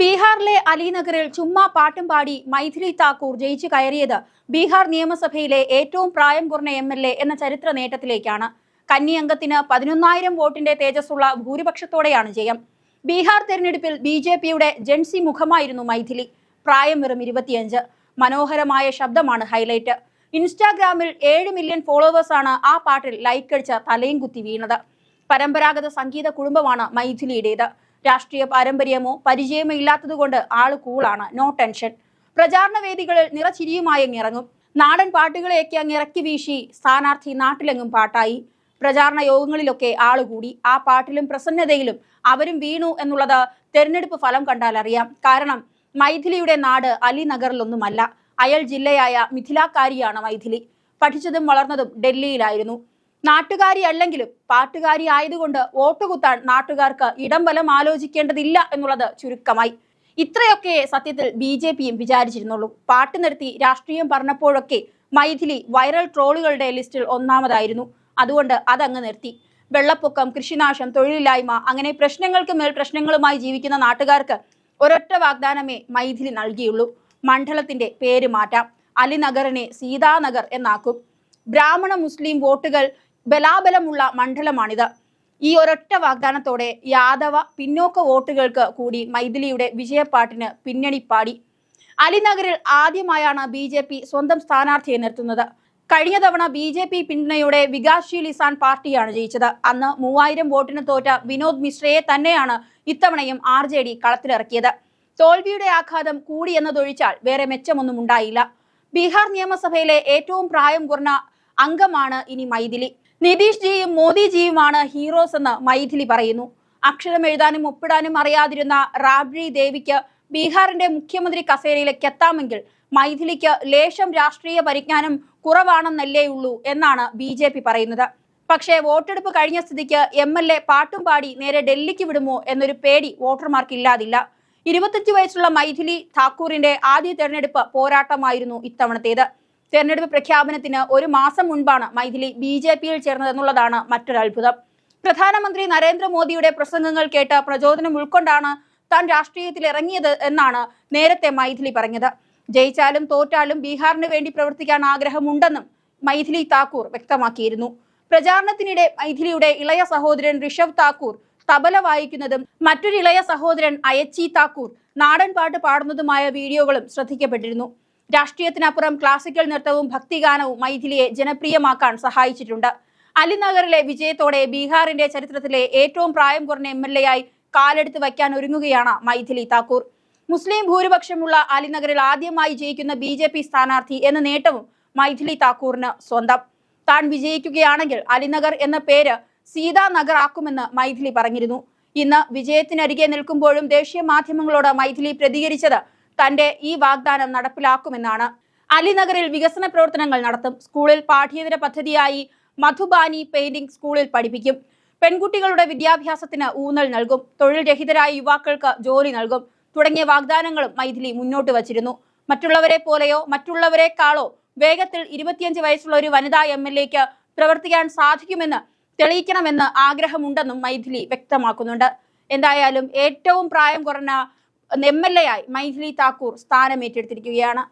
ബീഹാറിലെ അലിനഗറിൽ ചുമ്മാ പാട്ടും പാടി മൈഥിലി താക്കൂർ ജയിച്ചു കയറിയത് ബീഹാർ നിയമസഭയിലെ ഏറ്റവും പ്രായം കുറഞ്ഞ എം എന്ന ചരിത്ര നേട്ടത്തിലേക്കാണ്. കന്നി അംഗത്തിന് പതിനൊന്നായിരം വോട്ടിന്റെ തേജസ്സുള്ള ഭൂരിപക്ഷത്തോടെയാണ് ജയം. ബീഹാർ തെരഞ്ഞെടുപ്പിൽ ബി ജെ പിയുടെ ജൻസി മുഖമായിരുന്നു മൈഥിലി. പ്രായം വെറും ഇരുപത്തിയഞ്ച്. മനോഹരമായ ശബ്ദമാണ് ഹൈലൈറ്റ്. ഇൻസ്റ്റാഗ്രാമിൽ ഏഴ് മില്യൺ ഫോളോവേഴ്സാണ് ആ പാട്ടിൽ ലൈക്ക് അടിച്ച് തലയും കുത്തി വീണത്. പരമ്പരാഗത സംഗീത കുടുംബമാണ് മൈഥിലിയുടേത്. രാഷ്ട്രീയ പാരമ്പര്യമോ പരിചയമോ ഇല്ലാത്തതുകൊണ്ട് ആൾ കൂളാണ്. നോ ടെൻഷൻ പ്രചാരണ വേദികളിൽ നിറച്ചിരിയുമായി അങ്ങിറങ്ങും നാടൻ പാട്ടുകളെയൊക്കെ അങ്ങിറക്കി വീശി സ്ഥാനാർത്ഥി നാട്ടിലെങ്ങും പാട്ടായി. പ്രചാരണ യോഗങ്ങളിലൊക്കെ ആൾ കൂടി. ആ പാട്ടിലും പ്രസന്നതയിലും അവരും വീണു എന്നുള്ളത് തെരഞ്ഞെടുപ്പ് ഫലം കണ്ടാൽ അറിയാം. കാരണം മൈഥിലിയുടെ നാട് അലിനഗറിലൊന്നുമല്ല. അയൽ ജില്ലയായ മിഥിലാക്കാരിയാണ് മൈഥിലി. പഠിച്ചതും വളർന്നതും ഡൽഹിയിലായിരുന്നു. നാട്ടുകാരി അല്ലെങ്കിലും പാട്ടുകാരി ആയതുകൊണ്ട് വോട്ട് കുത്താൻ നാട്ടുകാർക്ക് ഇടം ബലം ആലോചിക്കേണ്ടതില്ല എന്നുള്ളത് ചുരുക്കമായി. ഇത്രയൊക്കെ സത്യത്തിൽ ബി ജെ പിയും വിചാരിച്ചിരുന്നുള്ളൂ. പാട്ട് നിർത്തി രാഷ്ട്രീയം പറഞ്ഞപ്പോഴൊക്കെ മൈഥിലി വൈറൽ ട്രോളുകളുടെ ലിസ്റ്റിൽ ഒന്നാമതായിരുന്നു. അതുകൊണ്ട് അതങ്ങ് നിർത്തി. വെള്ളപ്പൊക്കം കൃഷിനാശം തൊഴിലില്ലായ്മ അങ്ങനെ പ്രശ്നങ്ങൾക്ക് മേൽ പ്രശ്നങ്ങളുമായി ജീവിക്കുന്ന നാട്ടുകാർക്ക് ഒരൊറ്റ വാഗ്ദാനമേ മൈഥിലി നൽകിയുള്ളൂ. മണ്ഡലത്തിന്റെ പേര് മാറ്റാം. അലിനഗറിനെ സീതാനഗർ എന്നാക്കും. ബ്രാഹ്മണ മുസ്ലിം വോട്ടുകൾ ബലാബലമുള്ള മണ്ഡലമാണിത്. ഈ ഒരൊറ്റ വാഗ്ദാനത്തോടെ യാദവ പിന്നോക്ക വോട്ടുകൾക്ക് കൂടി മൈഥിലിയുടെ വിജയപ്പാട്ടിന് പിന്നണി പാടി. അലിനഗറിൽ ആദ്യമായാണ് ബി ജെ പി സ്വന്തം സ്ഥാനാർത്ഥിയെ നിർത്തുന്നത്. കഴിഞ്ഞ തവണ ബി ജെ പി പിന്തുണയോടെ വികാസ്ശീൽ ഇസാൻ പാർട്ടിയാണ് ജയിച്ചത്. അന്ന് മൂവായിരം വോട്ടിന് തോറ്റ വിനോദ് മിശ്രയെ തന്നെയാണ് ഇത്തവണയും ആർ ജെ ഡി കളത്തിലിറക്കിയത്. തോൽവിയുടെ ആഘാതം കൂടിയെന്നതൊഴിച്ചാൽ വേറെ മെച്ചമൊന്നും ഉണ്ടായില്ല. ബീഹാർ നിയമസഭയിലെ ഏറ്റവും പ്രായം കുറഞ്ഞ അംഗമാണ് ഇനി മൈഥിലി. നിതീഷ് ജിയും മോദിജിയുമാണ് ഹീറോസ് എന്ന് മൈഥിലി പറയുന്നു. അക്ഷരം എഴുതാനും ഒപ്പിടാനും അറിയാതിരുന്ന റാബ്രി ദേവിക്ക് ബീഹാറിന്റെ മുഖ്യമന്ത്രി കസേരയിലേക്ക് എത്താമെങ്കിൽ മൈഥിലിക്ക് ലേശം രാഷ്ട്രീയ പരിജ്ഞാനം കുറവാണെന്നല്ലേ ഉള്ളൂ എന്നാണ് ബി ജെ പി പറയുന്നത്. പക്ഷേ വോട്ടെടുപ്പ് കഴിഞ്ഞ സ്ഥിതിക്ക് എം എൽ എ പാട്ടും പാടി നേരെ ഡൽഹിക്ക് വിടുമോ എന്നൊരു പേടി വോട്ടർമാർക്ക് ഇല്ലാതില്ല. ഇരുപത്തഞ്ച് വയസ്സുള്ള മൈഥിലി താക്കൂറിന്റെ ആദ്യ തെരഞ്ഞെടുപ്പ് പോരാട്ടമായിരുന്നു ഇത്തവണത്തേത്. തെരഞ്ഞെടുപ്പ് പ്രഖ്യാപനത്തിന് ഒരു മാസം മുൻപാണ് മൈഥിലി ബി ജെ പിയിൽ ചേർന്നതെന്നുള്ളതാണ് മറ്റൊരു അത്ഭുതം. പ്രധാനമന്ത്രി നരേന്ദ്രമോദിയുടെ പ്രസംഗങ്ങൾ കേട്ട് പ്രചോദനം ഉൾക്കൊണ്ടാണ് താൻ രാഷ്ട്രീയത്തിൽ ഇറങ്ങിയത് എന്നാണ് നേരത്തെ മൈഥിലി പറഞ്ഞത്. ജയിച്ചാലും തോറ്റാലും ബീഹാറിന് വേണ്ടി പ്രവർത്തിക്കാൻ ആഗ്രഹമുണ്ടെന്നും മൈഥിലി താക്കൂർ വ്യക്തമാക്കിയിരുന്നു. പ്രചാരണത്തിനിടെ മൈഥിലിയുടെ ഇളയ സഹോദരൻ ഋഷഭ് താക്കൂർ തബല വായിക്കുന്നതും മറ്റൊരു ഇളയ സഹോദരൻ അയച്ചി താക്കൂർ നാടൻ പാട്ട് പാടുന്നതുമായ വീഡിയോകളും ശ്രദ്ധിക്കപ്പെട്ടിരുന്നു. രാഷ്ട്രീയത്തിനപ്പുറം ക്ലാസിക്കൽ നൃത്തവും ഭക്തിഗാനവും മൈഥിലിയെ ജനപ്രിയമാക്കാൻ സഹായിച്ചിട്ടുണ്ട്. അലിനഗറിലെ വിജയത്തോടെ ബീഹാറിന്റെ ചരിത്രത്തിലെ ഏറ്റവും പ്രായം കുറഞ്ഞ എം എൽ കാലെടുത്ത് വയ്ക്കാൻ ഒരുങ്ങുകയാണ് മൈഥിലി താക്കൂർ. മുസ്ലിം ഭൂരിപക്ഷമുള്ള അലിനഗറിൽ ആദ്യമായി ജയിക്കുന്ന ബി ജെ പി സ്ഥാനാർത്ഥി എന്ന നേട്ടവും മൈഥിലി താക്കൂറിന് സ്വന്തം. താൻ വിജയിക്കുകയാണെങ്കിൽ അലിനഗർ എന്ന പേര് സീതാനഗർ ആക്കുമെന്ന് മൈഥിലി പറഞ്ഞിരുന്നു. ഇന്ന് വിജയത്തിനരികെ നിൽക്കുമ്പോഴും ദേശീയ മാധ്യമങ്ങളോട് മൈഥിലി പ്രതികരിച്ചത് തന്റെ ഈ വാഗ്ദാനം നടപ്പിലാക്കുമെന്നാണ്. അലിനഗറിൽ വികസന പ്രവർത്തനങ്ങൾ നടത്തും. സ്കൂളിൽ പാഠ്യേതര പദ്ധതിയായി മധുബാനി പെയിന്റിംഗ് സ്കൂളിൽ പഠിപ്പിക്കും. പെൺകുട്ടികളുടെ വിദ്യാഭ്യാസത്തിന് ഊന്നൽ നൽകും. തൊഴിൽ രഹിതരായ യുവാക്കൾക്ക് ജോലി നൽകും. തുടങ്ങിയ വാഗ്ദാനങ്ങളും മൈഥിലി മുന്നോട്ട് വച്ചിരുന്നു. മറ്റുള്ളവരെ പോലെയോ മറ്റുള്ളവരെക്കാളോ വേഗത്തിൽ ഇരുപത്തിയഞ്ച് വയസ്സുള്ള ഒരു വനിതാ എം എൽ എക്ക് പ്രവർത്തിക്കാൻ സാധിക്കുമെന്ന് തെളിയിക്കണമെന്ന് ആഗ്രഹമുണ്ടെന്നും മൈഥിലി വ്യക്തമാക്കുന്നുണ്ട്. എന്തായാലും ഏറ്റവും പ്രായം കുറഞ്ഞ എം എൽ എ ആയി മൈഥിലി താക്കൂർ സ്ഥാനമേറ്റെടുത്തിരിക്കുകയാണ്